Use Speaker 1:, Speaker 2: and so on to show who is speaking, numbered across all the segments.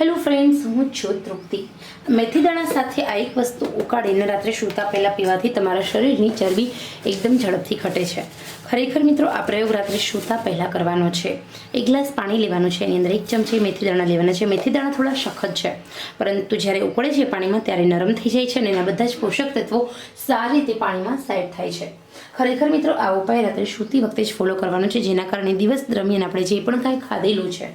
Speaker 1: Hello friends હું છું તૃપ્તિ. મેથી દાણા સાથે આ એક વસ્તુ ઉકાળીને રાત્રે સૂતા પહેલાં પીવાથી તમારા શરીરની ચરબી એકદમ ઝડપથી ઘટે છે. ખરેખર મિત્રો, આ પ્રયોગ રાત્રે સૂતા પહેલાં કરવાનો છે. એક ગ્લાસ પાણી લેવાનું છે, એની અંદર એક ચમચી મેથી દાણા લેવાના છે. મેથી દાણા થોડા સખત છે, પરંતુ જ્યારે ઉકળે છે પાણીમાં ત્યારે નરમ થઈ જાય છે અને એના બધા જ પોષક તત્વો સારી રીતે પાણીમાં સેટ થાય છે. ખરેખર મિત્રો, આ ઉપાય રાત્રે સૂતી વખતે જ ફોલો કરવાનો છે, જેના કારણે દિવસ દરમિયાન આપણે જે પણ કાંઈ ખાધેલું છે,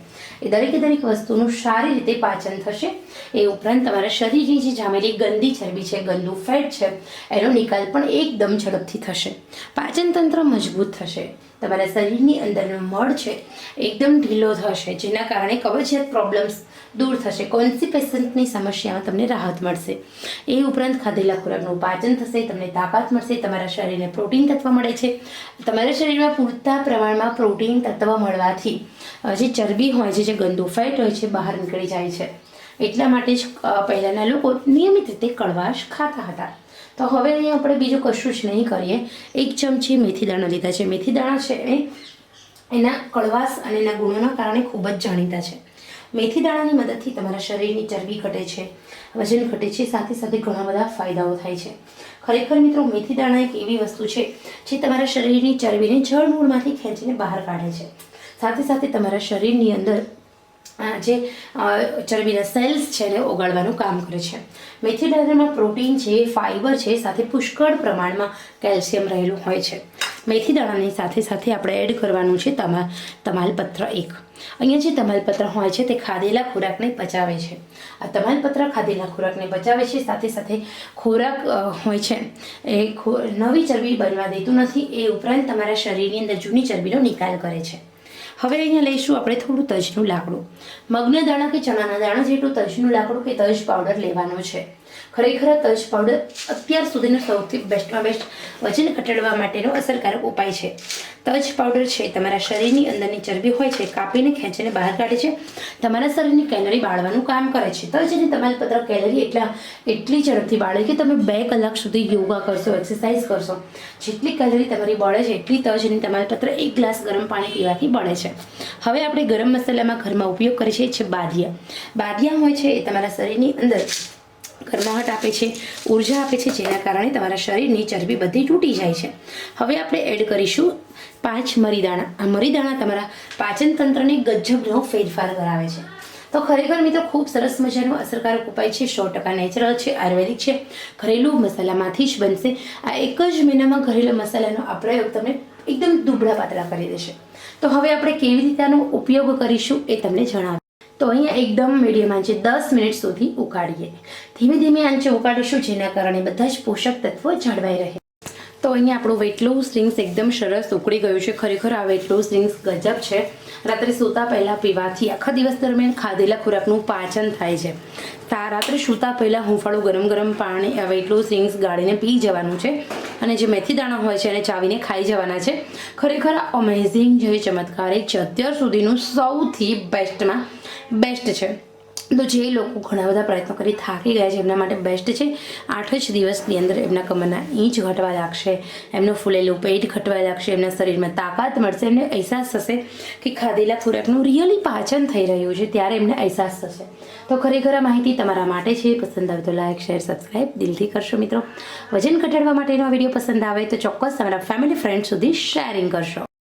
Speaker 1: એ દરેકે દરેક વસ્તુનું સારી રીતે પાચન થશે. એ ઉપરાંત તમારા શરીરની જે જામેલી ગંદી ચરબી છે, ગંદુ ફેટ છે, એનો નિકાલ પણ એકદમ ઝડપથી થશે. પાચન તંત્ર મજબૂત થશે. તમારા શરીરની અંદરનો મળ છે, એકદમ ઢીલો થશે, જેના કારણે કબજિયાત પ્રોબ્લેમ્સ દૂર થશે. કોન્સિપેશન્ટની સમસ્યામાં તમને રાહત મળશે. એ ઉપરાંત ખાધેલા ખોરાકનું પાચન થશે, તમને તાકાત મળશે, તમારા શરીરને પ્રોટીન તત્વ મળે છે. તમારા શરીરમાં પૂરતા પ્રમાણમાં પ્રોટીન તત્વ મળવાથી જે ચરબી હોય છે, જે ગંદુ ફેટ હોય છે, બહાર નીકળી જાય છે. એટલા માટે જ પહેલાંના લોકો નિયમિત રીતે કડવાશ ખાતા હતા. તો હવે અહીંયા આપણે બીજું કશું જ નહીં કરીએ. એક ચમચી મેથી દાણા લીધા છે. મેથી દાણા છે એ, એના કડવાશ અને એના ગુણોના કારણે ખૂબ જ જાણીતા છે. મેથી દાણાની મદદથી તમારા શરીરની ચરબી ઘટે છે. વજન ઘટે છે. સાથે સાથે ઘણા બધા ફાયદાઓ થાય છે. ખરેખર મિત્રો, મેથી દાણા એક એવી વસ્તુ છે, જે તમારા શરીરની ચરબીને જળમૂળમાંથી ખેંચીને બહાર કાઢે છે. સાથે સાથે તમારા શરીરની અંદર જે ચરબીના સેલ્સ છે એને ઓગાળવાનું કામ કરે છે. મેથી દાણામાં પ્રોટીન છે ફાઇબર છે, સાથે પુષ્કળ પ્રમાણમાં કેલ્શિયમ રહેલું હોય છે. મેથી દાણાની સાથે સાથે આપણે એડ કરવાનું છે તમા, તમાલપત્ર એક. અહીંયા જે તમાલપત્ર હોય છે તે ખાધેલા ખોરાકને પચાવે છે. આ તમાલપત્ર ખાધેલા ખોરાકને પચાવે છે, સાથે સાથે ખોરાક હોય છે એ નવી ચરબી બનવા દેતું નથી, એ ઉપરાંત તમારા શરીરની અંદર જૂની ચરબીનો નિકાલ કરે છે. હવે અહીંયા લઈશું આપણે થોડું તજનું લાકડું. મગના દાણા કે ચણાના દાણા જેટલું તજનું લાકડું કે તજ પાવડર લેવાનો છે. ખરેખર તજ પાવડર અત્યાર સુધીનો સૌથી બેસ્ટમાં બેસ્ટ વજન ઘટાડવા માટેનો અસરકારક ઉપાય છે. તજ પાવડર છે તમારા શરીરની અંદરની ચરબી હોય છે, કાપીને ખેંચીને બહાર કાઢે છે. તમારા શરીરની કેલરી બાળવાનું કામ કરે છે. તજ અને તમાલપત્ર કેલરી એટલા એટલી ઝડપથી બાળે કે તમે બે કલાક સુધી યોગા કરશો એક્સરસાઇઝ કરશો. જેટલી કેલરી તમારી બળે છે, એટલી તજ અને તમાલપત્ર એક ગ્લાસ ગરમ પાણી પીવાથી બળે છે. હવે આપણે ગરમ મસાલામાં ઘરમાં ઉપયોગ કરીએ છીએ બાદિયા. બાદિયા હોય છે એ તમારા શરીરની અંદર ગરમાહટ આપે છે, ઊર્જા આપે છે, જેના કારણે તમારા શરીરની ચરબી બધી તૂટી જાય છે. હવે આપણે એડ કરીશું પાંચ મરીદાણા. આ મરીદાણા તમારા પાચન તંત્રને ગજબનો ફેરફાર કરાવે છે. તો ખરેખર મિત્રો, ખૂબ સરસ મજાનો અસરકારક ઉપાય છે. સો ટકા નેચરલ છે, આયુર્વેદિક છે. ઘરેલું મસાલામાંથી જ બનશે. આ એક જ મહિનામાં ઘરેલું મસાલાનો આ પ્રયોગ તમને એકદમ દુબળા પાતળા કરી દેશે. તો હવે આપણે કેવી રીતે આનો ઉપયોગ કરીશું એ તમને જણાવું તો અહીંયા એકદમ મીડિયમ આંચે દસ મિનિટ સુધી ઉકાળીએ. ધીમે ધીમે આંચે ઉકાળીશું, જેના કારણે બધા જ પોષક તત્વો જળવાઈ રહે. તો અહીંયા આપણું વેટ લોસ એકદમ સરસ ઉકળી ગયું છે. ખરેખર આ વેટ લોસ ગજબ છે. રાત્રે સૂતા પહેલાં પીવાથી આખા દિવસ દરમિયાન ખાધેલા ખોરાકનું પાચન થાય છે. રાત્રે સૂતા પહેલાં હુંફાળું ગરમ ગરમ પાણી વેટ લોસ ડ્રિંક્સ ગાળીને પી જવાનું છે. અને જે મેથી દાણા હોય છે એને ચાવીને ખાઈ જવાના છે. ખરેખર અમેઝિંગ જે ચમત્કારિક છે, અત્યાર સુધીનું સૌથી બેસ્ટમાં બેસ્ટ છે. તો જે લોકો ઘણા બધા પ્રયત્નો કરી થાકી ગયા છે, એમના માટે બેસ્ટ છે. આઠ જ દિવસની અંદર એમના કમરના ઇંચ ઘટવા લાગશે, એમનું ફૂલેલું પેટ ઘટવા લાગશે, એમના શરીરમાં તાકાત મળશે, એમને અહેસાસ થશે કે ખાધેલા ખોરાકનું રિયલી પાચન થઈ રહ્યું છે, ત્યારે એમને અહેસાસ થશે. તો ખરેખર આ માહિતી તમારા માટે છે. પસંદ આવે તો લાઇક શેર સબસ્ક્રાઈબ દિલથી કરશો મિત્રો. વજન ઘટાડવા માટેનો આ વીડિયો પસંદ આવે તો ચોક્કસ તમારા ફેમિલી ફ્રેન્ડ સુધી શેરિંગ કરશો.